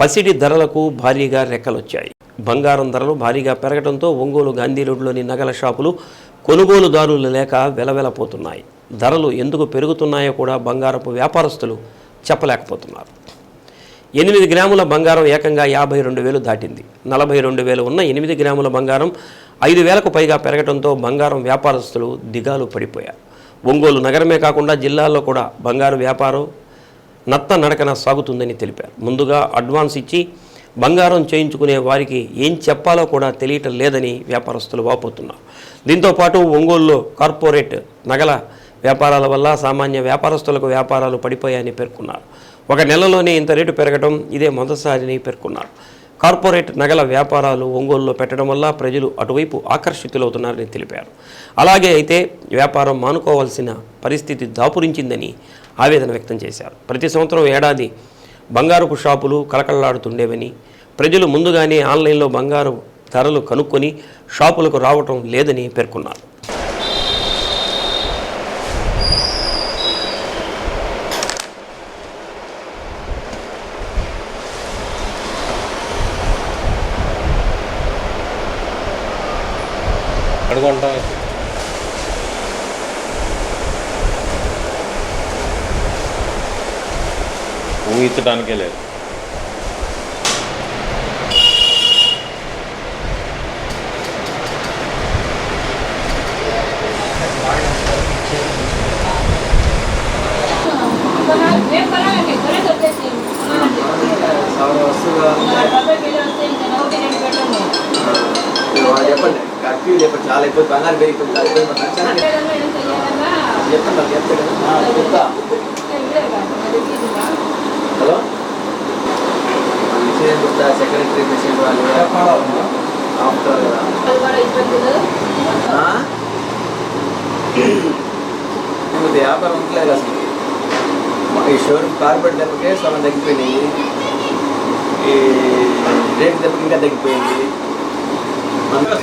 పసిడి ధరలకు భారీగా రెక్కలొచ్చాయి. బంగారం ధరలు భారీగా పెరగడంతో ఒంగోలు గాంధీ రోడ్లోని నగల షాపులు కొనుగోలుదారులు లేక వెలవెలపోతున్నాయి. ధరలు ఎందుకు పెరుగుతున్నాయో కూడా బంగారపు వ్యాపారస్తులు చెప్పలేకపోతున్నారు. ఎనిమిది గ్రాముల బంగారం ఏకంగా యాభై రెండు వేలు దాటింది. నలభై రెండు వేలు ఉన్న ఎనిమిది గ్రాముల బంగారం ఐదు వేలకు పైగా పెరగడంతో బంగారం వ్యాపారస్తులు దిగాలు పడిపోయారు. ఒంగోలు నగరమే కాకుండా జిల్లాల్లో కూడా బంగారు వ్యాపారం నత్త నడకన సాగుతుందని తెలిపారు. ముందుగా అడ్వాన్స్ ఇచ్చి బంగారం చేయించుకునే వారికి ఏం చెప్పాలో కూడా తెలియటం లేదని వ్యాపారస్తులు వాపోతున్నారు. దీంతో పాటు ఒంగోలులో కార్పొరేట్ నగల వ్యాపారాల వల్ల సామాన్య వ్యాపారస్తులకు వ్యాపారాలు పడిపోయాయని పేర్కొన్నారు. ఒక నెలలోనే ఇంత రేటు పెరగడం ఇదే మొదటిసారిని పేర్కొన్నారు. కార్పొరేట్ నగల వ్యాపారాలు ఒంగోలులో పెట్టడం వల్ల ప్రజలు అటువైపు ఆకర్షితులవుతున్నారని తెలిపారు. అలాగే అయితే వ్యాపారం మానుకోవాల్సిన పరిస్థితి దాపురించిందని ఆవేదన వ్యక్తం చేశారు. ప్రతి సంవత్సరం ఏడాది బంగారపు షాపులు కలకల్లాడుతుండేవని ప్రజలు ముందుగానే ఆన్లైన్లో బంగారు ధరలు కనుక్కొని షాపులకు రావటం లేదని పేర్కొన్నారు. అడుగుంటాం పెట్టండి వాళ్ళు చెప్పండి. కరెక్ట్ చెప్పండి చాలా ఇబ్బంది బంగారు పెరిగిపోతుంది చాలా ఇబ్బంది పడుతుంది చాలా అంటే రెండు వేలు చెయ్యాలన్నా చెప్పండి వాళ్ళు చెప్తే కదా ఆ, చెప్తా హలో? మిషన్ చెప్తా సెక్రటరీ మిషన్ వాళ్ళు. ఆపుతారు కదా. వ్యాపారం ఉండలేదు అసలు ఈ షోరూమ్ కార్పొరేట్ దెబ్బకే సగం తగ్గిపోయినాయి ఈ రేట్ దెబ్బకి ఇంకా తగ్గిపోయింది.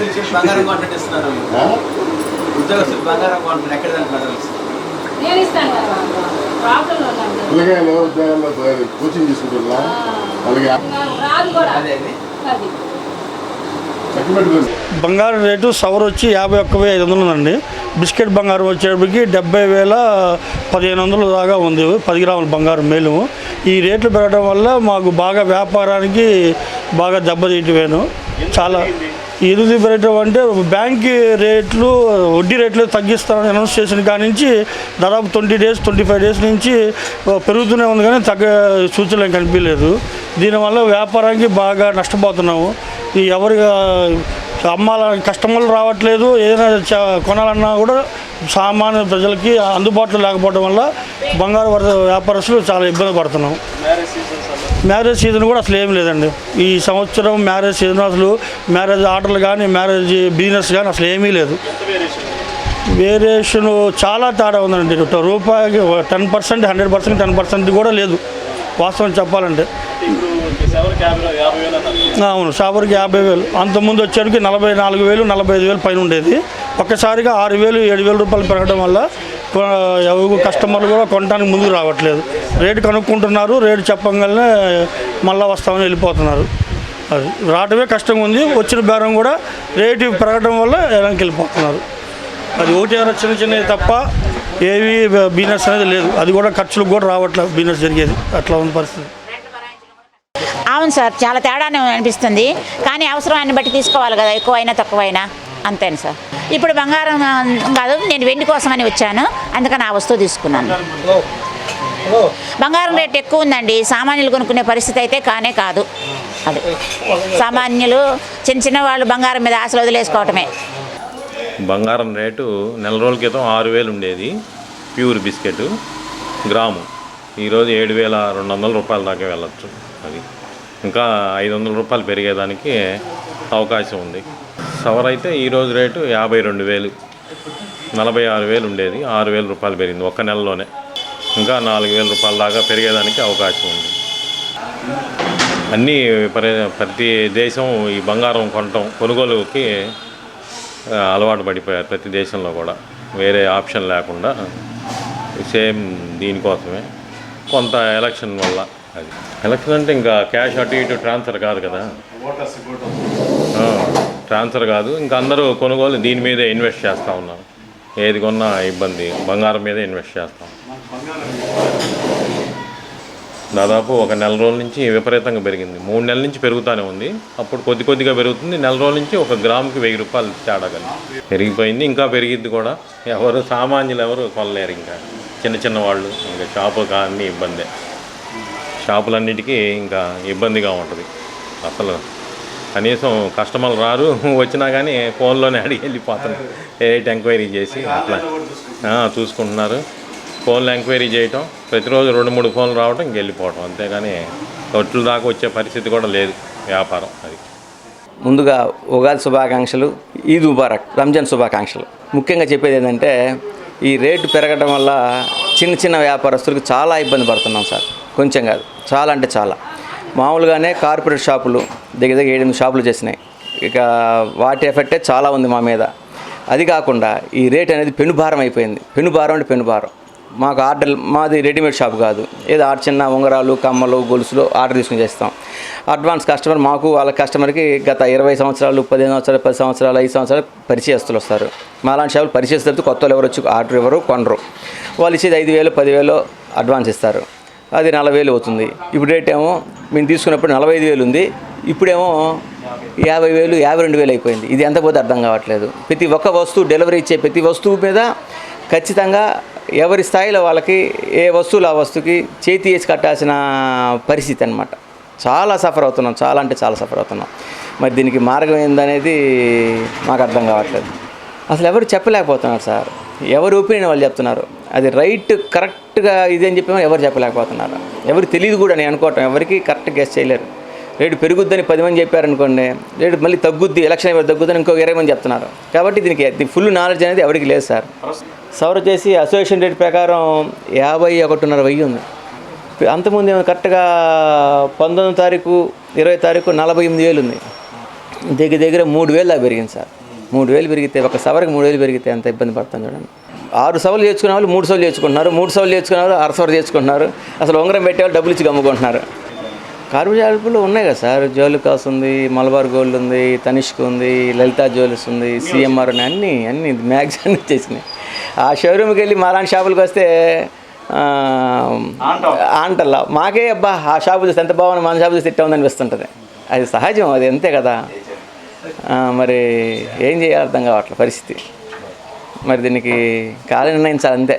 ఇచ్చి బంగారం కాంట్రాక్ట్ ఇస్తున్నారు. ఉద్యోగస్తులు బంగారం కాంట్రాక్ట్ ఎక్కడ అంటున్నారు నేను ఇస్తాను కదా. ప్రాబ్లంలో ఉన్నాను పిల్లకాయలు ఉద్యోగాల్లో కోచింగ్ తీసుకుంటున్నా వాళ్ళకి రాదు కూడా. అదే అది. అది. చక్కెర పెట్టుకోండి బంగారం రేటు సవర్ వచ్చి యాభై ఒక్క వెయ్యి ఐదు వందలు ఉందండి. బిస్కెట్ బంగారం వచ్చేటప్పటికి డెబ్బై వేల పదిహేను వందల దాకా ఉంది. పది గ్రాముల బంగారం మేలు. ఈ రేట్లు పెరగడం వల్ల మాకు బాగా వ్యాపారానికి బాగా దెబ్బతీయటమేను. చాలా ఎదుగు పెరగడం అంటే బ్యాంక్ రేట్లు వడ్డీ రేట్లు తగ్గిస్తారని అనౌన్స్ చేసిన కాడి నుంచి దాదాపు twenty days twenty five days నుంచి పెరుగుతూనే ఉంది కానీ తగ్గ సూచనలు కనిపించలేదు. దీనివల్ల వ్యాపారానికి బాగా నష్టపోతున్నాము. ఎవరిగా ఎవరి అమ్మాల కస్టమర్లు రావట్లేదు. ఏదైనా చ- కొనాలన్నా కూడా సామాన్య ప్రజలకి అందుబాటులో లేకపోవడం వల్ల బంగారు వ్యాపారస్తులు చాలా ఇబ్బంది పడుతున్నాం. మ్యారేజ్ సీజన్ కూడా అసలు ఏం లేదండి. ఈ సంవత్సరం మ్యారేజ్ సీజన్ అసలు మ్యారేజ్ ఆర్డర్లు కానీ మ్యారేజ్ బిజినెస్ కానీ అసలు ఏమీ లేదు. వేరియేషన్ చాలా తేడా ఉందండి. రూపాయికి ten percent hundred percent ten percent కూడా లేదు. వాస్తవం చెప్పాలంటే. అవును షాపర్కి యాభై వేలు. అంతకుముందు వచ్చేటికి నలభై నాలుగు వేలు నలభై ఐదు వేలు పైన ఉండేది. ఒక్కసారిగా ఆరు వేలు ఏడు వేల రూపాయలు పెరగడం వల్ల కొ- ఎవరు కస్టమర్లు కూడా కొనడానికి ముందుకు రావట్లేదు. రేటు కనుక్కుంటున్నారు రేటు చెప్పగానే మళ్ళీ వస్తామని వెళ్ళిపోతున్నారు. అది రావటమే కష్టంగా ఉంది. వచ్చిన బేరం కూడా రేటు పెరగడం వల్ల వెనక్కి వెళ్ళిపోతున్నారు. అది ఒకటి ఏమైనా చిన్న చిన్నవి తప్ప ఏవి బిజినెస్ అనేది లేదు. అది కూడా ఖర్చులకు కూడా రావట్లేదు. బిజినెస్ జరిగేది. అట్లా ఉంది పరిస్థితి. అవును సార్ చాలా తేడానే అనిపిస్తుంది. కానీ అవసరాన్ని బట్టి తీసుకోవాలి కదా ఎక్కువైనా తక్కువైనా. అంతేను సార్? ఇప్పుడు బంగారం కాదు నేను వెండి కోసమని వచ్చాను. అందుకని ఆ వస్తువు తీసుకున్నాను. బంగారం రేట్ ఎక్కువ ఉందండి. సామాన్యులు కొనుక్కునే పరిస్థితి అయితే కానే కాదు. అది. సామాన్యులు చిన్న చిన్న వాళ్ళు బంగారం మీద ఆశలు వదిలేసుకోవటమే. బంగారం రేటు నెల రోజుల క్రితం ఆరు వేలు ఉండేది. Pure biscuit gram. ఈరోజు ఏడు వేల రెండు వందల రూపాయల దాకా వెళ్ళచ్చు. అది. ఇంకా ఐదు వందల రూపాయలు పెరిగేదానికి అవకాశం ఉంది. సవర్ అయితే ఈరోజు రేటు యాభై రెండు వేలు. నలభై ఆరు వేలు ఉండేది. ఆరు వేల రూపాయలు పెరిగింది ఒక్క నెలలోనే. ఇంకా నాలుగు వేల రూపాయల దాకా పెరిగేదానికి అవకాశం ఉంది. అన్నీ ప్రతి దేశం ఈ బంగారం కొనటం కొనుగోలుకి అలవాటు పడిపోయారు ప్రతి దేశంలో కూడా. వేరే ఆప్షన్ లేకుండా సేమ్ దీనికోసమే కొంత ఎలక్షన్ వల్ల అది. ఎలక్షన్ అంటే ఇంకా క్యాష్ అటు ఇటు ట్రాన్స్ఫర్ కాదు కదా. ట్రాన్స్ఫర్ కాదు. ఇంకా అందరూ కొనుగోలు దీని మీదే ఇన్వెస్ట్ చేస్తూ ఉన్నారు. ఏది కొన్నా ఇబ్బంది. బంగారం మీదే ఇన్వెస్ట్ చేస్తాం దాదాపు ఒక నెల రోజుల నుంచి విపరీతంగా పెరిగింది. మూడు నెలల నుంచి పెరుగుతూనే ఉంది. అప్పుడు కొద్ది కొద్దిగా పెరుగుతుంది. నెల రోజుల నుంచి ఒక గ్రాముకి వెయ్యి రూపాయలు తేడా కలిగి పెరిగిపోయింది. ఇంకా పెరిగిద్ది కూడా. ఎవరు సామాన్యులు ఎవరు కొనలేరు ఇంకా. చిన్న చిన్న వాళ్ళు. ఇంకా షాపు కానీ ఇబ్బందే. షాపులన్నిటికీ ఇంకా ఇబ్బందిగా ఉంటుంది. అసలు కనీసం కస్టమర్లు రారు వచ్చినా కానీ ఫోన్లోనే అడిగి వెళ్ళిపోతారు. రేట్ ఎంక్వైరీ చేసి అట్లా. ఆ, చూసుకుంటున్నారు. ఫోన్లో ఎంక్వైరీ చేయటం ప్రతిరోజు రెండు మూడు ఫోన్లు రావటం ఇంక వెళ్ళిపోవటం. అంతేగాని ఒట్లు దాకా వచ్చే పరిస్థితి కూడా లేదు వ్యాపారం అది. ముందుగా ఉగాది శుభాకాంక్షలు ఈద్ ముబారక్ రంజాన్ శుభాకాంక్షలు. ముఖ్యంగా చెప్పేది ఏంటంటే ఈ రేటు పెరగడం వల్ల చిన్న చిన్న వ్యాపారస్తులకు చాలా ఇబ్బంది పడుతున్నాం సార్. కొంచెం కాదు. చాలా అంటే చాలా. మామూలుగానే కార్పొరేట్ షాపులు దగ్గర దగ్గర ఏడెనిమిది షాపులు చేసినాయి. ఇక వాటి ఎఫెక్టే చాలా ఉంది మా మీద. అది కాకుండా ఈ రేట్ అనేది పెనుభారం అయిపోయింది. పెనుభారం అంటే పెనుభారం మాకు ఆర్డర్ మాది రెడీమేడ్ షాప్ కాదు. ఏదో ఆడ చిన్న ఉంగరాలు కమ్మలు గొలుసులు ఆర్డర్ తీసుకుని చేస్తాం. అడ్వాన్స్ కస్టమర్ మాకు వాళ్ళ కస్టమర్కి గత ఇరవై సంవత్సరాలు పదిహేను సంవత్సరాలు పది సంవత్సరాలు ఐదు సంవత్సరాలు పరిచయస్తులు వస్తారు. మా లాంటి షాపులు పరిచయస్తులతో కొత్త వాళ్ళు ఎవరు వచ్చి ఆర్డర్ ఎవరు కొనరు. వాళ్ళు ఇచ్చేది ఐదు వేలు పదివేలు అడ్వాన్స్ ఇస్తారు. అది నలభై వేలు అవుతుంది. ఇప్పుడు రేట్ ఏమో మేము తీసుకున్నప్పుడు నలభై ఐదు వేలు ఉంది. ఇప్పుడేమో యాభై వేలు యాభై రెండు వేలు అయిపోయింది. ఇది ఎంత పోతే అర్థం కావట్లేదు. ప్రతి ఒక్క వస్తువు డెలివరీ ఇచ్చే ప్రతి వస్తువు మీద ఖచ్చితంగా ఎవరి స్థాయిలో వాళ్ళకి ఏ వస్తువులు ఆ వస్తువుకి చేతి వేసి కట్టాల్సిన పరిస్థితి అనమాట చాలా సఫర్ అవుతున్నాం. చాలా అంటే చాలా సఫర్ అవుతున్నాం. మరి దీనికి మార్గం ఏందనేది మాకు అర్థం కావట్లేదు. అసలు ఎవరు చెప్పలేకపోతున్నారు సార్. ఎవరు ఒపీనియన్ వాళ్ళు చెప్తున్నారు. అది రైట్ కరెక్ట్గా ఇది అని చెప్పి ఎవరు చెప్పలేకపోతున్నారు. ఎవరికి తెలియదు కూడా నేను అనుకోవటం ఎవరికి కరెక్ట్ గెస్ చేయలేరు. రేటు పెరుగుద్దని పది మంది చెప్పారనుకోండి రేటు మళ్ళీ తగ్గుద్ది ఎలక్షన్ అయిపోయి తగ్గుద్దని ఇంకొక ఇరవై మంది చెప్తున్నారు. కాబట్టి దీనికి ఫుల్ నాలెడ్జ్ అనేది ఎవరికి లేదు సార్. సవర్ చేసి అసోసియేషన్ రేట్ ప్రకారం యాభై ఒకటిన్నర వెయ్యి ఉంది. అంతకుముందు ఏమో కరెక్ట్గా పంతొమ్మిది తారీఖు ఇరవై తారీఖు నలభై ఎనిమిది వేలు ఉంది. దగ్గర దగ్గర మూడు వేలు దాకా పెరిగింది సార్. మూడు వేలు పెరిగితే ఒక సవరికి మూడు వేలు పెరిగితే ఎంత ఇబ్బంది పడుతుంది చూడండి. ఆరు సవలు చేసుకునే వాళ్ళు మూడు సవలు చేసుకుంటున్నారు మూడు సవలు చేసుకునే వాళ్ళు అర సవలు చేసుకుంటున్నారు అసలు ఉంగరం పెట్టేవాళ్ళు డబ్బులు ఇచ్చి గమ్ముకుంటున్నారు. కార్మిక షాపులు ఉన్నాయి కదా సార్. జోలికాస్ ఉంది మలబార్ గోల్డ్ ఉంది తనిష్క్ ఉంది లలితా జ్యువెలర్స్ ఉంది సిఎంఆర్ ఉన్నాయి. అన్నీ అన్నీ మ్యాక్సిమం వచ్చేసినాయి ఆ షోరూమ్కి వెళ్ళి మాలాంటి షాపులకు వస్తే ఆ, ఆంటల్లా. మాకే అబ్బా ఆ షాపు చూస్తే ఎంత బాగుంది మన షాపు చూస్తే ఇట్ట ఉంది అనిపిస్తుంటుంది. అది సహజం అది అంతే కదా. మరి ఏం చేయాలి అర్థం కావట్లేదు పరిస్థితి. మరి దీనికి కాలం నిర్ణయించాలి అంతే.